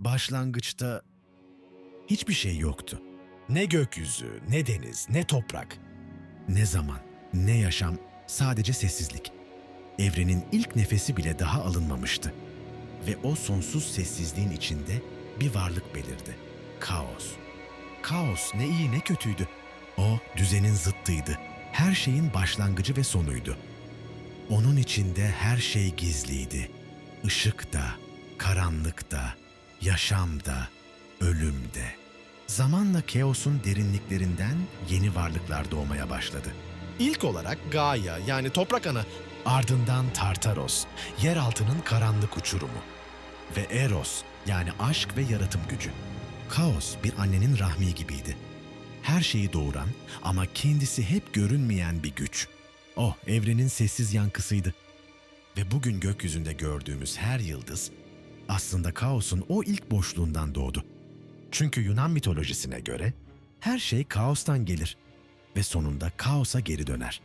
Başlangıçta hiçbir şey yoktu. Ne gökyüzü, ne deniz, ne toprak. Ne zaman, ne yaşam, sadece sessizlik. Evrenin ilk nefesi bile daha alınmamıştı. Ve o sonsuz sessizliğin içinde bir varlık belirdi. Kaos. Kaos ne iyi ne kötüydü. O düzenin zıttıydı. Her şeyin başlangıcı ve sonuydu. Onun içinde her şey gizliydi. Işık da, karanlık da, yaşam da, ölüm de. Zamanla Keos'un derinliklerinden yeni varlıklar doğmaya başladı. İlk olarak Gaia yani toprak ana Ardından Tartaros, yeraltının karanlık uçurumu. Ve Eros, yani aşk ve yaratım gücü. Kaos bir annenin rahmi gibiydi. Her şeyi doğuran ama kendisi hep görünmeyen bir güç. O, evrenin sessiz yankısıydı. Ve bugün gökyüzünde gördüğümüz her yıldız aslında kaosun o ilk boşluğundan doğdu. Çünkü Yunan mitolojisine göre her şey kaostan gelir ve sonunda kaosa geri döner.